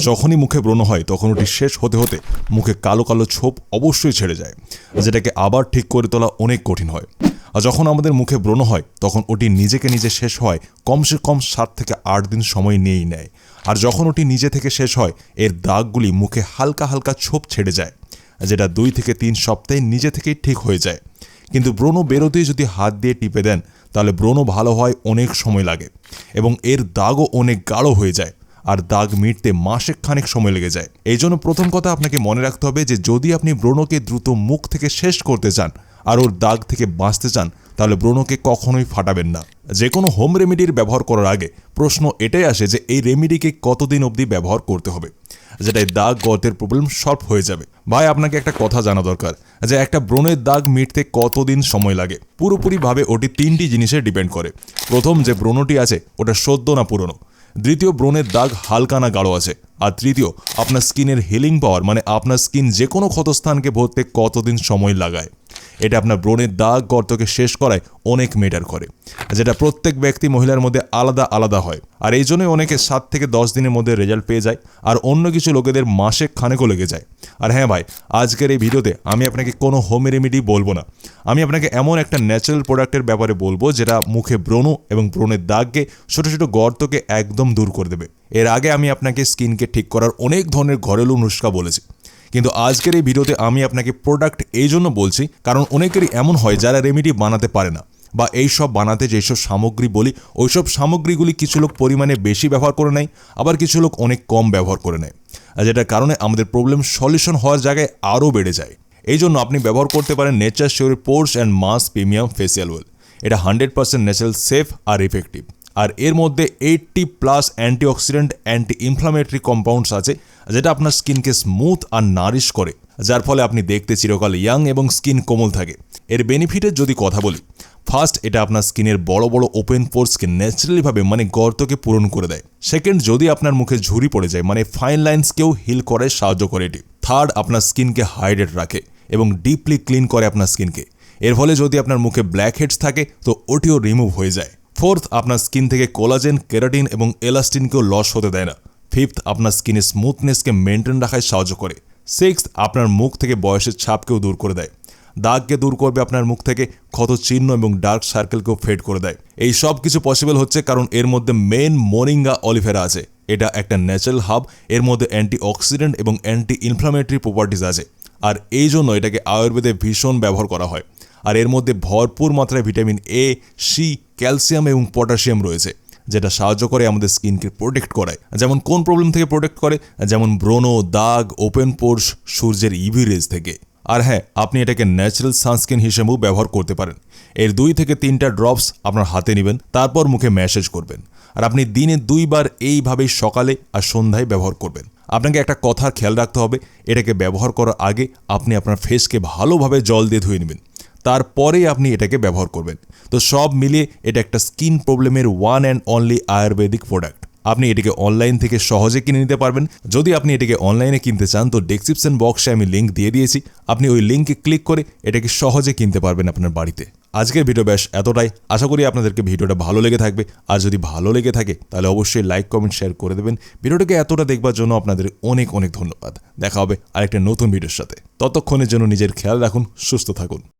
যখনই মুখে ব্রণ হয় তখন ওটি শেষ হতে হতে মুখে কালো কালো ছোপ অবশ্যই ছেড়ে যায়, যেটাকে আবার ঠিক করে তোলা অনেক কঠিন হয়। আর যখন আমাদের মুখে ব্রণ হয়, তখন ওটি নিজেকে নিজে শেষ হয়, কমসে কম সাত থেকে আট দিন সময় নিয়েই নেয়। আর যখন ওটি নিজে থেকে শেষ হয়, এর দাগগুলি মুখে হালকা হালকা ছোপ ছেড়ে যায়, যেটা দুই থেকে তিন সপ্তাহে নিজে থেকেই ঠিক হয়ে যায়। কিন্তু ব্রণ বেরোতেই যদি হাত দিয়ে টিপে দেন, তাহলে ব্রণ ভালো হয় অনেক সময় লাগে এবং এর দাগও অনেক গাঢ় হয়ে যায়। আর দাগ মিটতে মাসেক খানেক সময় লেগে যায়। এই জন্য প্রথম কথা আপনাকে মনে রাখতে হবে যে, যদি আপনি ব্রণকে দ্রুত মুখ থেকে শেষ করতে চান আর ওর দাগ থেকে বাঁচতে চান, তাহলে ব্রণকে কখনোই ফাটাবেন না। যে কোনো হোম রেমেডির ব্যবহার করার আগে প্রশ্ন এটাই আসে যে, এই রেমেডিকে কতদিন অবধি ব্যবহার করতে হবে? যেটাই দাগ, গর্তের প্রবলেম সলভ হয়ে যাবে। ভাই, আপনাকে একটা কথা জানা দরকার, যে একটা ব্রণের দাগ মিটতে কতদিন সময় লাগে? পুরোপুরিভাবে ওটি তিনটি জিনিসে ডিপেন্ড করে। প্রথম যে ব্রণটি আছে, ওটা সদ্য না পুরনো? দ্বিতীয় ব্রণের দাগ হালকা না গাঢ় আছে। আর তৃতীয়, আপনার স্কিনের হিলিং পাওয়ার মানে আপনার স্কিন যে কোনো ক্ষতস্থানকে ভরতে কতদিন সময় লাগায়। এটা আপনার ব্রণের দাগ গর্তকে শেষ করায় অনেক মেটার করে। যেটা প্রত্যেক ব্যক্তি মহিলার মধ্যে আলাদা আলাদা হয়। আর এই জন্যই অনেকে সাত থেকে দশ দিনের মধ্যে রেজাল্ট পেয়ে যায় আর অন্য কিছু লোকেদের মাসে খানেকও লেগে যায়। আর হ্যাঁ ভাই, আজকের এই ভিডিওতে আমি আপনাকে কোনো হোম রেমেডি বলব না। আমি আপনাকে এমন একটা ন্যাচারাল প্রোডাক্টের ব্যাপারে বলব যেটা মুখে ব্রণ এবং ব্রণের দাগকে ছোটো ছোটো গর্তকে একদম দূর করে দেবে। এর আগে আমি আপনাকে স্কিনকে ঠিক করার অনেক ধরনের ঘরেলু নুস্কা বলেছি। কিন্তু আজকের এই ভিডিওতে আমি আপনাকে প্রোডাক্ট এই জন্য বলছি, কারণ অনেকেরই এমন হয় যারা রেমেডি বানাতে পারে না, বা এই সব বানাতে যেসব সামগ্রী বলি, ওইসব সামগ্রীগুলি কিছু লোক পরিমাণে বেশি ব্যবহার করে নেয়, আবার কিছু লোক অনেক কম ব্যবহার করে নেয়। আর যেটার কারণে আমাদের প্রবলেম সলিউশন হওয়ার জায়গায় আরও বেড়ে যায়। এই জন্য আপনি ব্যবহার করতে পারেন nature sure pores and mass premium facial oil এটা হান্ড্রেড পার্সেন্ট ন্যাচারাল সেফ আর ইফেক্টিভ আর এর মধ্যে eighty plus antioxidant anti inflammatory compounds আছে যেটা আপনার স্কিনকে স্মুথ আর নারিশ করে, যার ফলে আপনি দেখতে চিরকাল ইয়াং এবং স্কিন কোমল থাকে। এর বেনিফিটের যদি কথা বলি ফার্স্ট এটা আপনার স্কিনের বড় বড় ওপেন পোর্সকে ন্যাচারালিভাবে মানে গর্তকে পূরণ করে দেয়। সেকেন্ড যদি আপনার মুখে ঝুরি পড়ে যায় মানে ফাইন লাইন্সকেও হিল করে সাহায্য করে এটি। থার্ড আপনার স্কিনকে হাইড্রেট রাখে এবং ডিপলি ক্লিন করে আপনার স্কিনকে। এর ফলে যদি আপনার মুখে ব্ল্যাক হেডস থাকে, তো ওটিও রিমুভ হয়ে যায়। ফোর্থ আপনার স্কিন থেকে কোলাজেন কেরাটিন এবং এলাস্টিনকেও লস হতে দেয় না। ফিফথ আপনার স্কিনের স্মুথনেসকে মেনটেন রাখায় সাহায্য করে। সিক্স আপনার মুখ থেকে বয়সের ছাপকেও দূর করে দেয়। দাগকে দূর করবে আপনার মুখ থেকে, ক্ষত চিহ্ন এবং ডার্ক সার্কেলকেও ফেড করে দেয়। এই সব কিছু পসিবল হচ্ছে কারণ এর মধ্যে মেন মোরিঙ্গা অলিভেরা আছে। এটা একটা ন্যাচারাল হাব এর মধ্যে অ্যান্টি অক্সিডেন্ট এবং অ্যান্টি ইনফ্লামেটরি প্রপার্টিজ আছে। আর এই জন্য এটাকে আয়ুর্বেদে ভীষণ ব্যবহার করা হয়। আর এর মধ্যে ভরপুর মাত্রায় ভিটামিন এ সি ক্যালসিয়াম এবং পটাশিয়াম রয়েছে। যেটা সাহায্য করে আমাদের স্কিনকে প্রোটেক্ট করায়। যেমন কোন প্রবলেম থেকে প্রোটেক্ট করে? যেমন ব্রণ, দাগ ওপেন পোর্স সূর্যের ইভি রেজ থেকে। আর হ্যাঁ আপনি এটাকে ন্যাচারাল সানস্ক্রিন হিসেবেও ব্যবহার করতে পারেন। এর দুই থেকে তিনটা ড্রপস আপনার হাতে নেবেন, তারপর মুখে ম্যাসেজ করবেন। আর আপনি দিনে দুইবার এইভাবেই সকালে আর সন্ধ্যায় ব্যবহার করবেন। আপনাকে একটা কথার খেয়াল রাখতে হবে, এটাকে ব্যবহার করার আগে আপনি আপনার ফেসকে ভালোভাবে জল দিয়ে ধুয়ে নেবেন। তারপরেই আপনি এটাকে ব্যবহার করবেন। তো সব মিলিয়ে এটা একটা স্কিন প্রবলেমের one and only Ayurvedic product আপনি এটিকে অনলাইন থেকে সহজে কিনে নিতে পারবেন। যদি আপনি এটিকে অনলাইনে কিনতে চান, তো ডেসক্রিপশন বক্সে আমি লিঙ্ক দিয়ে দিয়েছি। আপনি ওই লিঙ্কে ক্লিক করে এটাকে সহজে কিনতে পারবেন আপনার বাড়িতে। আজকের ভিডিও ব্যাস এতটাই। আশা করি আপনাদেরকে ভিডিওটা ভালো লেগে থাকবে। আর যদি ভালো লেগে থাকে, তাহলে অবশ্যই লাইক কমেন্ট শেয়ার করে দেবেন। ভিডিওটাকে এতটা দেখবার জন্য আপনাদের অনেক অনেক ধন্যবাদ। দেখা হবে আরেকটা নতুন ভিডিওর সাথে। ততক্ষণের জন্য নিজের খেয়াল রাখুন, সুস্থ থাকুন।